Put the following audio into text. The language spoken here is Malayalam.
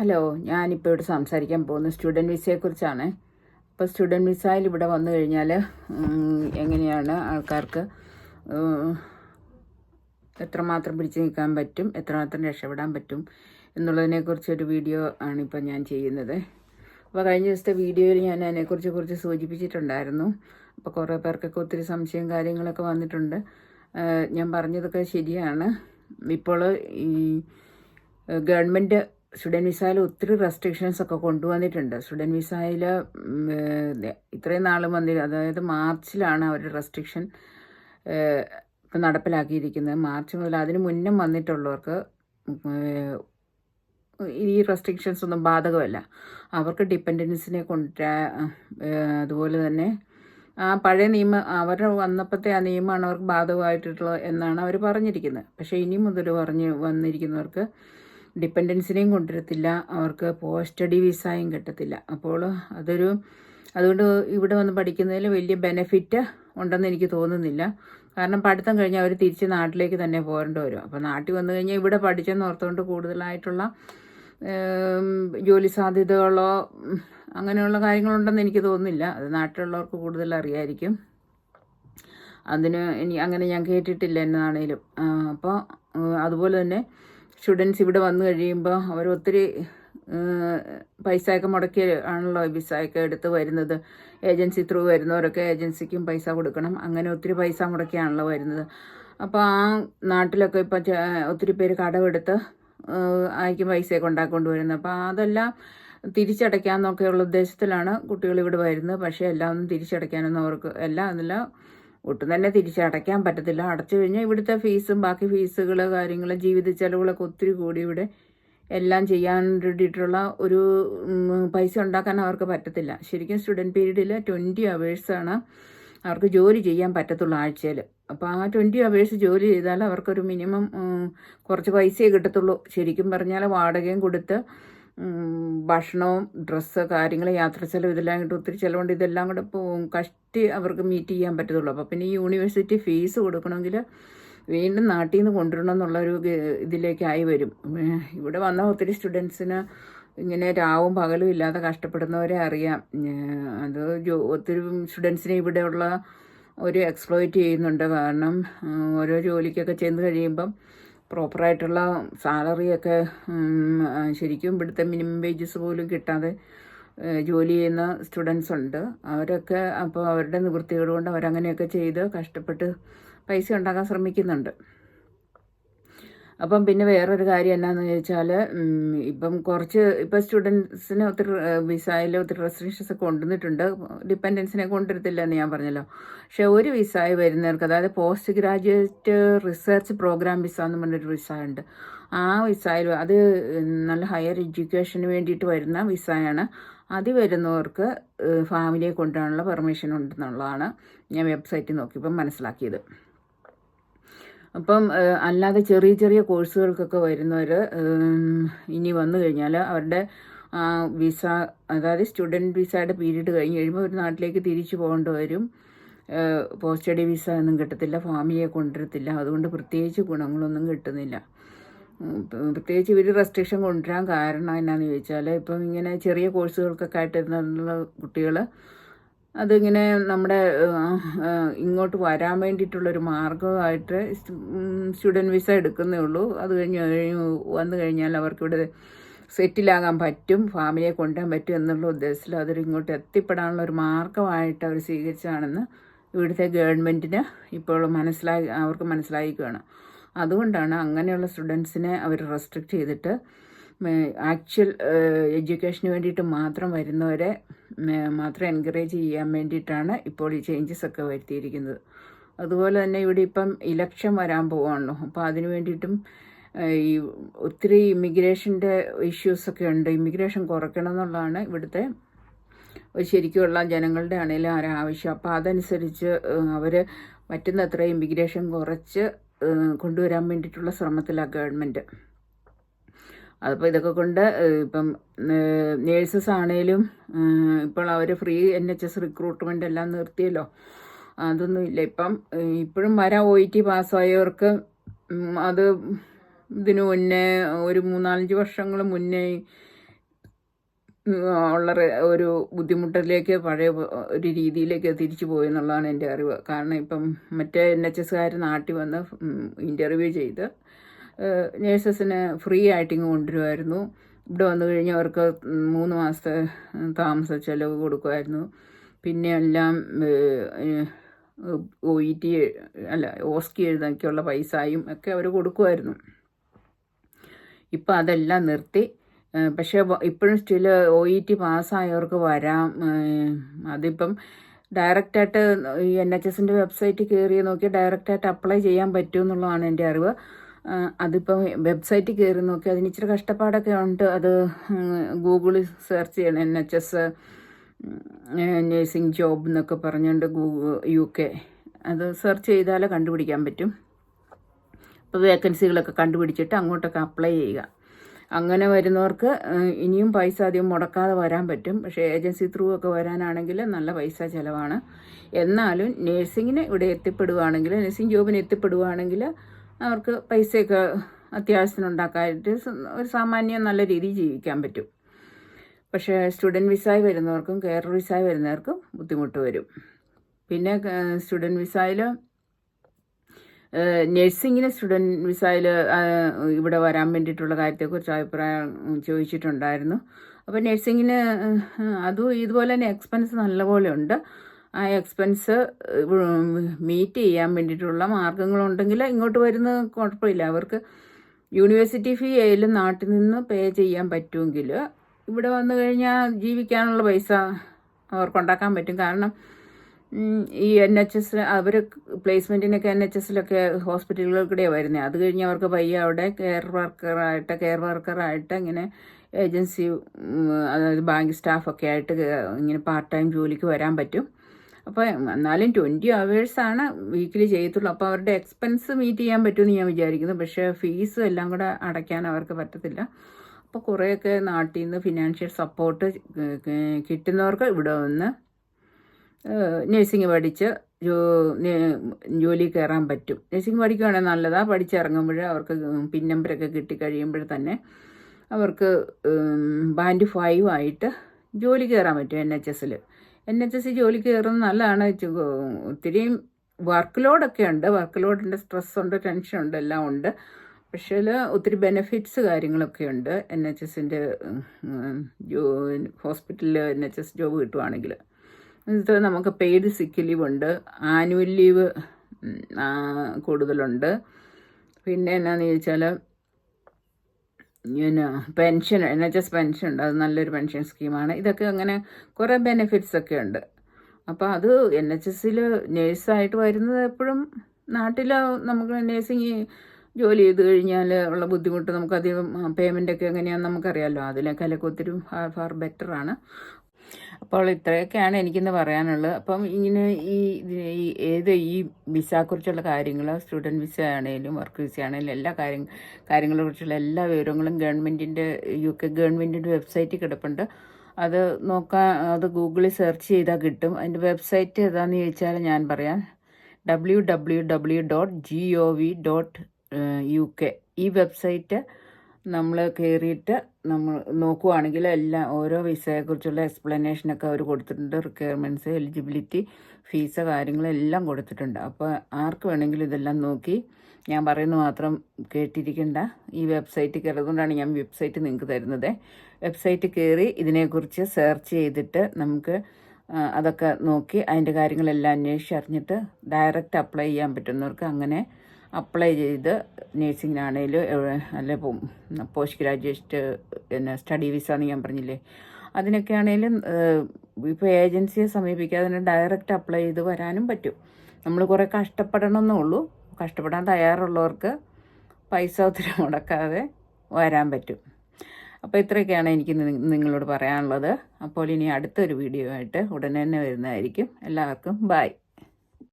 ഹലോ ഞാനിപ്പോൾ ഇവിടെ സംസാരിക്കാൻ പോകുന്നത് സ്റ്റുഡന്റ് വിസയെക്കുറിച്ചാണ് അപ്പോൾ സ്റ്റുഡന്റ് വിസയിൽ ഇവിടെ വന്നു കഴിഞ്ഞാൽ എങ്ങനെയാണ് ആൾക്കാർക്ക് എത്രമാത്രം പിടിച്ചു നിൽക്കാൻ പറ്റും എത്രമാത്രം രക്ഷപ്പെടാൻ പറ്റും എന്നുള്ളതിനെക്കുറിച്ച് ഒരു വീഡിയോ ആണ് ഇപ്പോൾ ഞാൻ ചെയ്യുന്നത്. അപ്പോൾ കഴിഞ്ഞ ദിവസത്തെ വീഡിയോയിൽ ഞാൻ അതിനെക്കുറിച്ച് കുറിച്ച് സൂചിപ്പിച്ചിട്ടുണ്ടായിരുന്നു. അപ്പോൾ കുറേ പേർക്കൊക്കെ ഒത്തിരി സംശയം കാര്യങ്ങളൊക്കെ വന്നിട്ടുണ്ട്. ഞാൻ പറഞ്ഞതൊക്കെ ശരിയാണ്. ഇപ്പോൾ ഈ ഗവൺമെന്റ് സ്റ്റുഡന്റ് വിസയിൽ ഒത്തിരി റെസ്ട്രിക്ഷൻസ് ഒക്കെ കൊണ്ടുവന്നിട്ടുണ്ട്. സ്റ്റുഡന്റ് വിസയിൽ ഇത്രയും നാൾ വന്നി അതായത് മാർച്ചിലാണ് അവർ റെസ്ട്രിക്ഷൻ ഇപ്പം നടപ്പിലാക്കിയിരിക്കുന്നത്. മാർച്ച് മുതൽ അതിന് മുന്നേ വന്നിട്ടുള്ളവർക്ക് ഈ റെസ്ട്രിക്ഷൻസ് ഒന്നും ബാധകമല്ല. അവർക്ക് ഡിപ്പെൻഡൻസിനെ കൊണ്ട അതുപോലെ തന്നെ ആ പഴയ നിയമം അവർ വന്നപ്പോഴത്തെ ആ നിയമമാണ് അവർക്ക് ബാധകമായിട്ടുള്ളത് എന്നാണ് അവർ പറഞ്ഞിരിക്കുന്നത്. പക്ഷേ ഇനി മുതൽ പറഞ്ഞ് വന്നിരിക്കുന്നവർക്ക് ഡിപ്പെൻഡൻസിനെയും കൊണ്ടുവരത്തില്ല. അവർക്ക് പോസ്റ്റ് സ്റ്റഡി വിസയും കിട്ടത്തില്ല. അപ്പോൾ അതൊരു അതുകൊണ്ട് ഇവിടെ വന്ന് പഠിക്കുന്നതിൽ വലിയ ബെനഫിറ്റ് ഉണ്ടെന്ന് എനിക്ക് തോന്നുന്നില്ല. കാരണം പഠിത്തം കഴിഞ്ഞാൽ അവർ തിരിച്ച് നാട്ടിലേക്ക് തന്നെ പോരേണ്ടി വരും. അപ്പോൾ നാട്ടിൽ വന്നു കഴിഞ്ഞാൽ ഇവിടെ പഠിച്ചെന്ന് ഓർത്തുകൊണ്ട് കൂടുതലായിട്ടുള്ള ജോലി സാധ്യതകളോ അങ്ങനെയുള്ള കാര്യങ്ങളുണ്ടെന്ന് എനിക്ക് തോന്നുന്നില്ല. അത് നാട്ടിലുള്ളവർക്ക് കൂടുതൽ അറിയായിരിക്കും. അതിന് ഇനി അങ്ങനെ ഞാൻ കേട്ടിട്ടില്ല എന്നാണേലും. അപ്പോൾ അതുപോലെ തന്നെ സ്റ്റുഡൻസ് ഇവിടെ വന്നു കഴിയുമ്പോൾ അവർ ഒത്തിരി പൈസയൊക്കെ മുടക്കി ആണല്ലോ വിസയൊക്കെ എടുത്ത് വരുന്നത്. ഏജൻസി ത്രൂ വരുന്നവരൊക്കെ ഏജൻസിക്കും പൈസ കൊടുക്കണം. അങ്ങനെ ഒത്തിരി പൈസ മുടക്കിയാണല്ലോ വരുന്നത്. അപ്പോൾ ആ നാട്ടിലൊക്കെ ഇപ്പം ഒത്തിരി പേര് കടമെടുത്ത് ആയിരിക്കും പൈസയൊക്കെ ഉണ്ടാക്കൊണ്ട് വരുന്നത്. അപ്പോൾ അതെല്ലാം തിരിച്ചടയ്ക്കാമെന്നൊക്കെയുള്ള ഉദ്ദേശത്തിലാണ് കുട്ടികൾ ഇവിടെ വരുന്നത്. പക്ഷേ എല്ലാം ഒന്നും തിരിച്ചടയ്ക്കാനൊന്നും അവർക്ക് എല്ലാം അതില്ല ഒട്ടും തന്നെ തിരിച്ചടയ്ക്കാൻ പറ്റത്തില്ല. അടച്ചു കഴിഞ്ഞാൽ ഇവിടുത്തെ ഫീസും ബാക്കി ഫീസുകൾ കാര്യങ്ങൾ ജീവിത ചെലവുകളൊക്കെ ഒത്തിരി കൂടി ഇവിടെ എല്ലാം ചെയ്യാൻ വേണ്ടിയിട്ടുള്ള ഒരു പൈസ ഉണ്ടാക്കാൻ അവർക്ക് പറ്റത്തില്ല. ശരിക്കും സ്റ്റുഡന്റ് പീരീഡിൽ ട്വന്റി അവേഴ്സാണ് അവർക്ക് ജോലി ചെയ്യാൻ പറ്റത്തുള്ളൂ ആഴ്ചയിൽ അപ്പോൾ ആ ട്വന്റി അവേഴ്സ് ജോലി ചെയ്താൽ അവർക്കൊരു മിനിമം കുറച്ച് പൈസയെ കിട്ടത്തുള്ളൂ. ശരിക്കും പറഞ്ഞാൽ വാടകയും കൊടുത്ത് ഭക്ഷണവും ഡ്രസ്സ് കാര്യങ്ങൾ യാത്ര ചെലവ് ഇതെല്ലാം കൂടെ ഒത്തിരി ചിലവുണ്ട്. ഇതെല്ലാം കൂടെ കഷ്ടി അവർക്ക് മീറ്റ് ചെയ്യാൻ പറ്റത്തുള്ളൂ. അപ്പോൾ പിന്നെ ഈ യൂണിവേഴ്സിറ്റി ഫീസ് കൊടുക്കണമെങ്കിൽ വീണ്ടും നാട്ടിൽ നിന്ന് കൊണ്ടുവരണം എന്നുള്ളൊരു ഇതിലേക്കായി വരും. ഇവിടെ വന്ന ഒത്തിരി സ്റ്റുഡൻസിന് ഇങ്ങനെ രാവും പകലും ഇല്ലാതെ കഷ്ടപ്പെടുന്നവരെ അറിയാം. അത് ജോ ഒത്തിരി സ്റ്റുഡൻസിനെ ഇവിടെയുള്ള ഒരു എക്സ്പ്ലോയിറ്റ് ചെയ്യുന്നുണ്ട്. കാരണം ഓരോ ജോലിക്കൊക്കെ ചെന്ന് കഴിയുമ്പം പ്രോപ്പറായിട്ടുള്ള സാലറിയൊക്കെ ശരിക്കും ഇവിടുത്തെ മിനിമം വേജസ് പോലും കിട്ടാതെ ജോലി ചെയ്യുന്ന സ്റ്റുഡൻസ് ഉണ്ട്. അവരൊക്കെ അപ്പോൾ അവരുടെ നിവൃത്തികൾ കൊണ്ട് അവരങ്ങനെയൊക്കെ ചെയ്ത് കഷ്ടപ്പെട്ട് പൈസ ഉണ്ടാക്കാൻ ശ്രമിക്കുന്നുണ്ട്. അപ്പം പിന്നെ വേറൊരു കാര്യം എന്നാന്ന് ചോദിച്ചാൽ ഇപ്പം കുറച്ച് ഇപ്പം സ്റ്റുഡൻസിന് ഒത്തിരി വിസയിൽ ഒത്തിരി റെസ്ട്രിക്ഷൻസ് ഒക്കെ കൊണ്ടുവന്നിട്ടുണ്ട്. ഡിപ്പെൻഡൻസിനെ കൊണ്ടുവരത്തില്ല എന്ന് ഞാൻ പറഞ്ഞല്ലോ. പക്ഷേ ഒരു വിസായി വരുന്നവർക്ക് അതായത് post graduate research programme visa എന്ന് പറഞ്ഞൊരു വിസ ഉണ്ട്. ആ വിസയിൽ അത് നല്ല ഹയർ എഡ്യൂക്കേഷന് വേണ്ടിയിട്ട് വരുന്ന വിസയാണ്. അത് വരുന്നവർക്ക് ഫാമിലിയെ കൊണ്ടുപോകാനുള്ള പെർമിഷൻ ഉണ്ടെന്നുള്ളതാണ് ഞാൻ വെബ്സൈറ്റിൽ നോക്കിയപ്പം മനസ്സിലാക്കിയത്. അപ്പം അല്ലാതെ ചെറിയ ചെറിയ കോഴ്സുകൾക്കൊക്കെ വരുന്നവർ ഇനി വന്നു കഴിഞ്ഞാൽ അവരുടെ വിസ അതായത് സ്റ്റുഡന്റ് വിസയുടെ പീരീഡ് കഴിഞ്ഞ് കഴിയുമ്പോൾ ഒരു നാട്ടിലേക്ക് തിരിച്ചു പോകേണ്ടി വരും. പോസ്റ്റ് സ്റ്റഡി വിസ ഒന്നും കിട്ടത്തില്ല ഫാമിലിയെ കൊണ്ടുവരത്തില്ല. അതുകൊണ്ട് പ്രത്യേകിച്ച് ഗുണങ്ങളൊന്നും കിട്ടുന്നില്ല. പ്രത്യേകിച്ച് ഇവർ റെസ്ട്രിക്ഷൻ കൊണ്ടുവരാൻ കാരണം എന്നാന്ന് ചോദിച്ചാൽ ഇപ്പം ഇങ്ങനെ ചെറിയ കോഴ്സുകൾക്കൊക്കെ ആയിട്ടിരുന്നുള്ള കുട്ടികൾ അതിങ്ങനെ നമ്മുടെ ഇങ്ങോട്ട് വരാൻ വേണ്ടിയിട്ടുള്ളൊരു മാർഗമായിട്ട് സ്റ്റുഡന്റ് വിസ എടുക്കുന്നേ ഉള്ളൂ. അത് കഴിഞ്ഞ് കഴിഞ്ഞ് വന്നു കഴിഞ്ഞാൽ അവർക്കിവിടെ സെറ്റിലാകാൻ പറ്റും ഫാമിലിയെ കൊണ്ടുപോകാൻ പറ്റും എന്നുള്ള ഉദ്ദേശത്തിൽ അതൊരു ഇങ്ങോട്ട് എത്തിപ്പെടാനുള്ള ഒരു മാർഗമായിട്ട് അവർ സ്വീകരിച്ചാണെന്ന് ഇവിടുത്തെ ഗവൺമെന്റിന് ഇപ്പോൾ മനസ്സിലായി അവർക്ക് മനസ്സിലായിക്കുകയാണ് അതുകൊണ്ടാണ് അങ്ങനെയുള്ള സ്റ്റുഡൻസിനെ അവർ റെസ്ട്രിക്റ്റ് ചെയ്തിട്ട് ആക്ച്വൽ എഡ്യൂക്കേഷന് വേണ്ടിയിട്ട് മാത്രം വരുന്നവരെ മാത്രം എൻകറേജ് ചെയ്യാൻ വേണ്ടിയിട്ടാണ് ഇപ്പോൾ ഈ ചേഞ്ചസ് ഒക്കെ വരുത്തിയിരിക്കുന്നത്. അതുപോലെ തന്നെ ഇവിടെ ഇപ്പം ഇലക്ഷൻ വരാൻ പോവാണല്ലോ. അപ്പോൾ അതിന് വേണ്ടിയിട്ടും ഈ ഒത്തിരി ഇമിഗ്രേഷന്റെ ഇഷ്യൂസൊക്കെ ഉണ്ട്. ഇമിഗ്രേഷൻ കുറയ്ക്കണം എന്നുള്ളതാണ് ഇവിടുത്തെ ശരിക്കുമുള്ള ജനങ്ങളുടെ ആണെങ്കിലും ആവശ്യം. അപ്പോൾ അതനുസരിച്ച് അവർ പറ്റുന്നത്ര ഇമിഗ്രേഷൻ കുറച്ച് കൊണ്ടുവരാൻ വേണ്ടിയിട്ടുള്ള ശ്രമത്തിലാണ് ഗവൺമെന്റ് അതിപ്പോൾ ഇതൊക്കെ കൊണ്ട് ഇപ്പം നേഴ്സസ് ആണേലും ഇപ്പോൾ അവർ free N H S recruitment എല്ലാം നിർത്തിയല്ലോ. അതൊന്നും ഇല്ല. ഇപ്പം ഇപ്പോഴും വരാൻ ഒ ഇ ടി പാസ്സായവർക്ക് അത് ഇതിനു മുന്നേ ഒരു മൂന്നാലഞ്ച് വർഷങ്ങൾ മുന്നേ ഉള്ള ഒരു ബുദ്ധിമുട്ടിലേക്ക് പഴയ ഒരു രീതിയിലേക്ക് തിരിച്ചു പോയി എന്നുള്ളതാണ് എന്റെ അറിവ്. കാരണം ഇപ്പം മറ്റേ എൻ എച്ച് എസ്സുകാർ നാട്ടിൽ വന്ന് ഇന്റർവ്യൂ ചെയ്ത് നേഴ്സസിന് ഫ്രീ ആയിട്ട് ഇങ്ങ് കൊണ്ടുവരുമായിരുന്നു. ഇവിടെ വന്നു കഴിഞ്ഞാൽ അവർക്ക് മൂന്ന് മാസത്തെ താമസ ചെലവ് കൊടുക്കുമായിരുന്നു. പിന്നെ എല്ലാം ഒ ഇ ടി അല്ല ഓസ്കി എഴുതാനുള്ള പൈസയും ഒക്കെ അവർ കൊടുക്കുമായിരുന്നു. ഇപ്പം അതെല്ലാം നിർത്തി. പക്ഷേ ഇപ്പോഴും സ്റ്റിൽ ഒ ഇ ടി പാസ്സായവർക്ക് വരാം. അതിപ്പം ഡയറക്റ്റായിട്ട് ഈ എൻ എച്ച് എസിന്റെ വെബ്സൈറ്റിൽ കയറി നോക്കി ഡയറക്റ്റായിട്ട് അപ്ലൈ ചെയ്യാൻ പറ്റുമെന്നുള്ളതാണ് എന്റെ അറിവ്. അതിപ്പം വെബ്സൈറ്റിൽ കയറി നോക്കി. അതിന് ഇച്ചിരി കഷ്ടപ്പാടൊക്കെ ഉണ്ട്. അത് ഗൂഗിളിൽ സെർച്ച് ചെയ്യണം. N H S nursing job എന്നൊക്കെ പറഞ്ഞുകൊണ്ട് ഗൂഗിൾ യു കെ അത് സെർച്ച് ചെയ്താലേ കണ്ടുപിടിക്കാൻ പറ്റും. അപ്പോൾ വേക്കൻസികളൊക്കെ കണ്ടുപിടിച്ചിട്ട് അങ്ങോട്ടൊക്കെ അപ്ലൈ ചെയ്യുക. അങ്ങനെ വരുന്നവർക്ക് ഇനിയും പൈസ അധികം മുടക്കാതെ വരാൻ പറ്റും. പക്ഷേ ഏജൻസി ത്രൂ ഒക്കെ വരാനാണെങ്കിൽ നല്ല പൈസ ചിലവാണ്. എന്നാലും നേഴ്സിങ്ങിന് ഇവിടെ എത്തിപ്പെടുവാണെങ്കിൽ നേഴ്സിംഗ് ജോബിന് എത്തിപ്പെടുവാണെങ്കിൽ അവർക്ക് പൈസയൊക്കെ അത്യാവശ്യത്തിന് ഉണ്ടാക്കാനായിട്ട് ഒരു സാമാന്യം നല്ല രീതിയിൽ ജീവിക്കാൻ പറ്റും. പക്ഷേ സ്റ്റുഡന്റ് വിസായി വരുന്നവർക്കും കെയർ വിസായി വരുന്നവർക്കും ബുദ്ധിമുട്ട് വരും. പിന്നെ സ്റ്റുഡന്റ് വിസായിൽ നഴ്സിങ്ങിന് സ്റ്റുഡന്റ് വിസയിൽ ഇവിടെ വരാൻ വേണ്ടിയിട്ടുള്ള കാര്യത്തെക്കുറിച്ച് അഭിപ്രായം ചോദിച്ചിട്ടുണ്ടായിരുന്നു. അപ്പോൾ നഴ്സിങ്ങിന് അതും ഇതുപോലെ തന്നെ എക്സ്പെൻസ് നല്ലപോലെ ഉണ്ട്. ആ എക്സ്പെൻസ് മീറ്റ് ചെയ്യാൻ വേണ്ടിയിട്ടുള്ള മാർഗങ്ങളുണ്ടെങ്കിൽ ഇങ്ങോട്ട് വരുന്ന കുഴപ്പമില്ല. അവർക്ക് യൂണിവേഴ്സിറ്റി ഫീ ആയാലും നാട്ടിൽ നിന്ന് പേ ചെയ്യാൻ പറ്റുമെങ്കിൽ ഇവിടെ വന്നു കഴിഞ്ഞാൽ ജീവിക്കാനുള്ള പൈസ അവർക്കുണ്ടാക്കാൻ പറ്റും. കാരണം ഈ എൻ എച്ച് എസ് അവർ പ്ലേസ്മെന്റിനൊക്കെ എൻ എച്ച് എസിലൊക്കെ ഹോസ്പിറ്റലുകൾക്കിടെയാണ് വരുന്നത് അത് കഴിഞ്ഞ് അവർക്ക് പയ്യ അവിടെ കെയർ വർക്കറായിട്ട് കെയർ വർക്കറായിട്ട് ഇങ്ങനെ ഏജൻസി അതായത് ബാങ്ക് സ്റ്റാഫൊക്കെ ആയിട്ട് ഇങ്ങനെ പാർട്ട് ടൈം ജോലിക്ക് വരാൻ പറ്റും. അപ്പോൾ എന്നാലും ട്വന്റി അവേഴ്സാണ് വീക്കിലി ചെയ്യത്തുള്ളൂ. അപ്പോൾ അവരുടെ എക്സ്പെൻസ് മീറ്റ് ചെയ്യാൻ പറ്റുമെന്ന് ഞാൻ വിചാരിക്കുന്നു. പക്ഷേ ഫീസും എല്ലാം കൂടെ അടയ്ക്കാൻ അവർക്ക് പറ്റത്തില്ല. അപ്പോൾ കുറേയൊക്കെ നാട്ടിൽ നിന്ന് ഫിനാൻഷ്യൽ സപ്പോർട്ട് കിട്ടുന്നവർക്ക് ഇവിടെ വന്ന് നഴ്സിംഗ് പഠിച്ച് ജോലി കയറാൻ പറ്റും. നഴ്സിംഗ് പഠിക്കുകയാണെങ്കിൽ നല്ലതാണ് പഠിച്ചിറങ്ങുമ്പോൾ അവർക്ക് പിൻ നമ്പറൊക്കെ കിട്ടിക്കഴിയുമ്പോൾ തന്നെ അവർക്ക് ബാൻഡ് ഫൈവ് ആയിട്ട് ജോലി കയറാൻ പറ്റും എൻ എച്ച് എസിൽ എൻ എച്ച് എസ് ജോലി കയറുന്നത് നല്ലതാണ്. ഒത്തിരി വർക്ക് ലോഡൊക്കെ ഉണ്ട്. വർക്ക് ലോഡിന്റെ സ്ട്രെസ് ഉണ്ട് ടെൻഷൻ ഉണ്ട് എല്ലാം ഉണ്ട്. പക്ഷേ ഒത്തിരി ബെനിഫിറ്റ്സ് കാര്യങ്ങളൊക്കെ ഉണ്ട്. എൻ എച്ച് എസിന്റെ ഹോസ്പിറ്റലിൽ എൻ എച്ച് എസ് ജോബ് കിട്ടുവാണെങ്കിൽ എന്നിട്ട് നമുക്ക് പെയ്ഡ് സിക്ക് ലീവ് ഉണ്ട് ആനുവൽ ലീവ് കൂടുതലുണ്ട്. പിന്നെ എന്നാന്ന് ചോദിച്ചാൽ pension N H S pension ഉണ്ട്. അത് നല്ലൊരു പെൻഷൻ സ്കീമാണ് ഇതൊക്കെ അങ്ങനെ കുറേ ബെനിഫിറ്റ്സ് ഒക്കെ ഉണ്ട്. അപ്പോൾ അത് എൻ എച്ച് എസ്സിൽ നേഴ്സായിട്ട് വരുന്നത് എപ്പോഴും നാട്ടിൽ നമുക്ക് നേഴ്സിങ് ജോലി ചെയ്ത് കഴിഞ്ഞാൽ ഉള്ള ബുദ്ധിമുട്ട് നമുക്കധികം പേയ്മെന്റ് ഒക്കെ എങ്ങനെയാണെന്ന് നമുക്കറിയാമല്ലോ അതിനേക്കാളൊക്കെ ഒത്തിരി ഫാർ ഫാർ ബെറ്ററാണ് അപ്പോൾ ഇത്രയൊക്കെയാണ് എനിക്കിന്ന് പറയാനുള്ളത്. അപ്പം ഇങ്ങനെ ഈ ഏത് ഈ വിസയെക്കുറിച്ചുള്ള കാര്യങ്ങൾ സ്റ്റുഡന്റ് വിസ ആണെങ്കിലും വർക്ക് വിസ ആണെങ്കിലും എല്ലാ കാര്യം കാര്യങ്ങളെ കുറിച്ചുള്ള എല്ലാ വിവരങ്ങളും ഗവൺമെന്റിന്റെ യു കെ ഗവൺമെന്റിന്റെ വെബ്സൈറ്റിൽ കിടപ്പുണ്ട്. അത് നോക്കാൻ അത് ഗൂഗിളിൽ സെർച്ച് ചെയ്താൽ കിട്ടും. അതിന്റെ വെബ്സൈറ്റ് ഏതാണെന്ന് ചോദിച്ചാൽ ഞാൻ പറയാം. W W W dot G O V dot U K. ഈ വെബ്സൈറ്റ് നമ്മൾ കയറിയിട്ട് നമ്മൾ നോക്കുവാണെങ്കിൽ എല്ലാം ഓരോ വിസയെക്കുറിച്ചുള്ള എക്സ്പ്ലനേഷനൊക്കെ അവർ കൊടുത്തിട്ടുണ്ട്. റിക്വയർമെന്റ്സ് എലിജിബിലിറ്റി ഫീസ് കാര്യങ്ങളെല്ലാം കൊടുത്തിട്ടുണ്ട്. അപ്പോൾ ആർക്ക് വേണമെങ്കിലും ഇതെല്ലാം നോക്കി ഞാൻ പറയുന്നത് മാത്രം കേട്ടിരിക്കേണ്ട. ഈ വെബ്സൈറ്റ് കയറുന്നതുകൊണ്ടാണ് ഞാൻ വെബ്സൈറ്റ് നിങ്ങൾക്ക് തരുന്നത്. വെബ്സൈറ്റ് കയറി ഇതിനെക്കുറിച്ച് സെർച്ച് ചെയ്തിട്ട് നമുക്ക് അതൊക്കെ നോക്കി അതിന്റെ കാര്യങ്ങളെല്ലാം അന്വേഷിച്ച് അറിഞ്ഞിട്ട് ഡയറക്റ്റ് അപ്ലൈ ചെയ്യാൻ പറ്റുന്നവർക്ക് അങ്ങനെ അപ്ലൈ ചെയ്ത് നേഴ്സിങ്ങിനാണേലും അല്ലെ പോസ്റ്റ് ഗ്രാജുവേറ്റ് പിന്നെ സ്റ്റഡി വിസ എന്ന് ഞാൻ പറഞ്ഞില്ലേ. അതിനൊക്കെ ആണേലും ഇപ്പോൾ ഏജൻസിയെ സമീപിക്കാതെ തന്നെ ഡയറക്റ്റ് അപ്ലൈ ചെയ്ത് വരാനും പറ്റും. നമ്മൾ കുറേ കഷ്ടപ്പെടണമെന്നേ ഉള്ളൂ കഷ്ടപ്പെടാൻ തയ്യാറുള്ളവർക്ക് പൈസ ഒത്തിരി മുടക്കാതെ വരാൻ പറ്റും. അപ്പോൾ ഇത്രയൊക്കെയാണ് എനിക്ക് നിങ്ങളോട് പറയാനുള്ളത്. അപ്പോൾ ഇനി അടുത്തൊരു വീഡിയോ ആയിട്ട് ഉടനെ തന്നെ വരുന്നതായിരിക്കും. എല്ലാവർക്കും ബായ്